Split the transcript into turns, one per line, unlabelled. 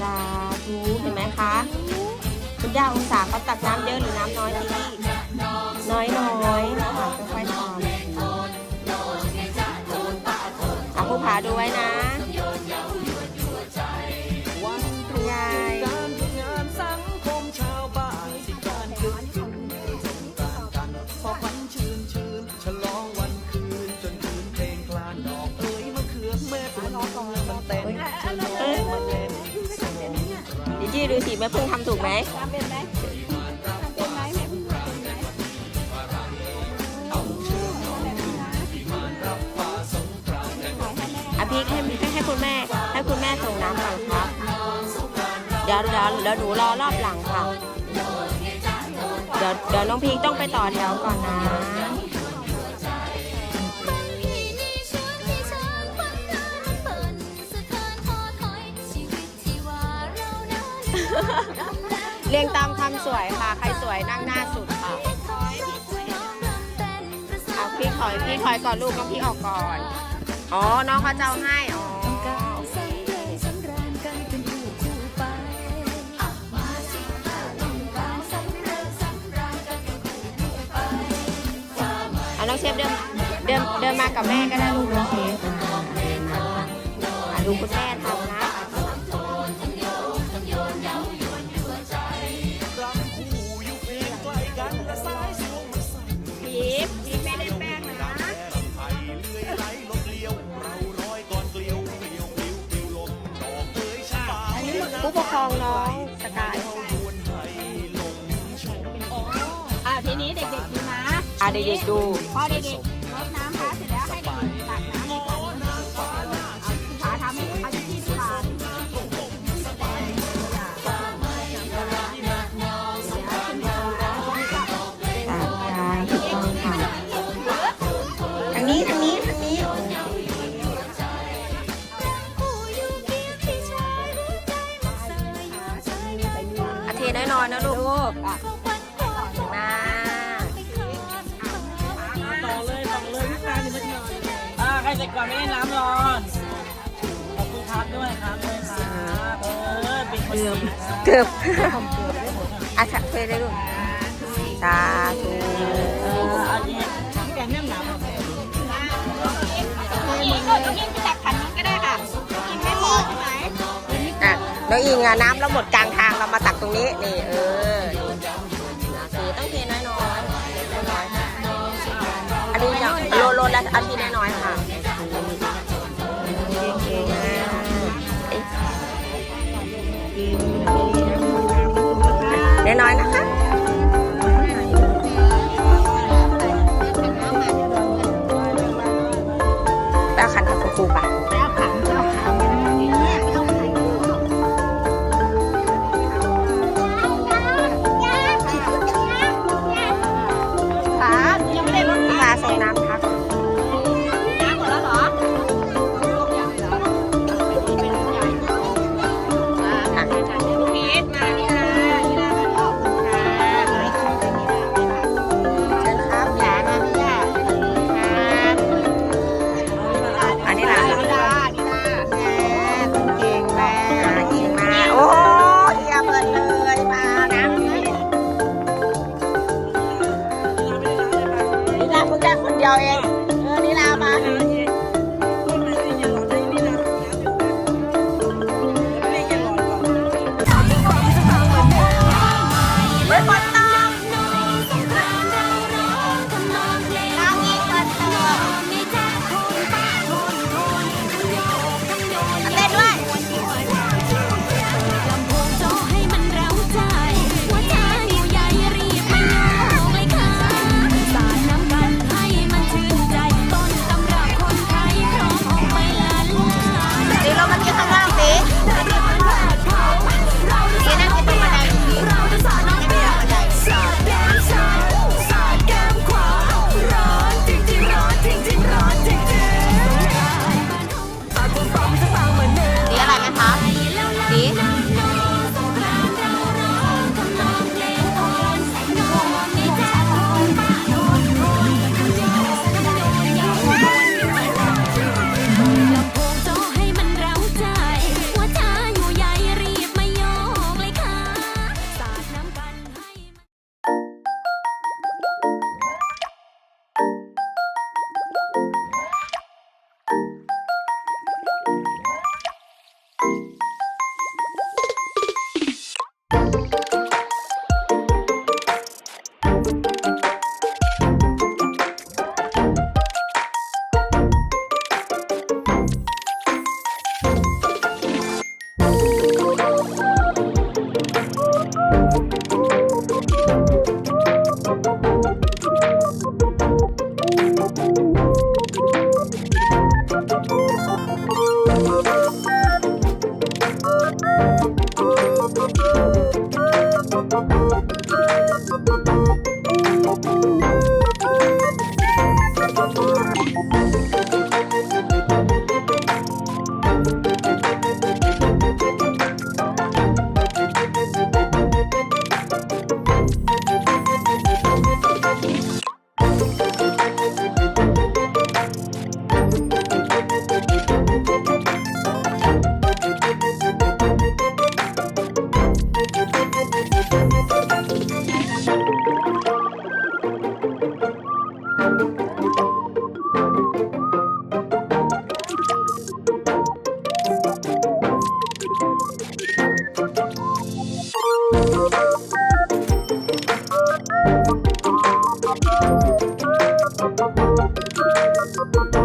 สาธุเห็นไหมคะคุณย่าองศาเขาตักน้ำเยอะหรือน้ำน้อยดีน้อยน้อยๆค่ะค่อยๆทำอะผู้ผาดูไว้นะ
ดู
สิแม่พึ่งทำถูกไหม
ทำเป็นไหมทำเป็นไหมแม่พึ่งทำเป็นไหม
อะพี่ให้ให้คุณแม่ ให้คุณแม่ส่งน้ำก่อนครับเดี๋ยวเดี๋ยวเดี๋ยวหนูรอรอบหลังค่ะ เดี๋ยวเดี๋ยวน้องพีคต้องไปต่อแถวก่อนนะ
เรี
ยงตามคำสวยค่ะ ใครสวยนั่งหน้าสุดค่ะ
เอา
พี่ถอยพี่ถอยก่อนลูกน้องพี่ออกก่อน อ๋อ น้องเขาจะเอาให้ อ๋อ
น้องเช
ฟเดินเดินเดินมากับแม่ก็ได้ลูกน้องเชฟอ่ดูคุณแม่ ผู้ปกครองน้องสกาย
อ่าทีนี้เด็กๆดูนะ
อ่าเด็กๆดู
พ่อเด็กๆ สร็จก่อน
ไม่
ได้น้ำร้อน ขอบคุณครับด้วยครับด้วยครับเออเป็นคนดีครับ
เกือบอาชักเทได้ลูกสาธุ
เอออันนี้แกงเนื้อหนา
นี่ก็จะยิ่งตักขันนี้ก็ได้ค่ะกินไม่พอใช่ไหม
อะน้องอิงอะน้ำเราหมดกลางทางเรามาตักตรงนี้นี่เออนี่คือต้องเทน้อยๆน้อยๆค่ะอันนี้จะโลโลละอันที่น้อยๆค่ะ น้อยๆนะคะ นี่
ลาเพิ่
งได้คนเดียวเอง เออนี่ลามา
เ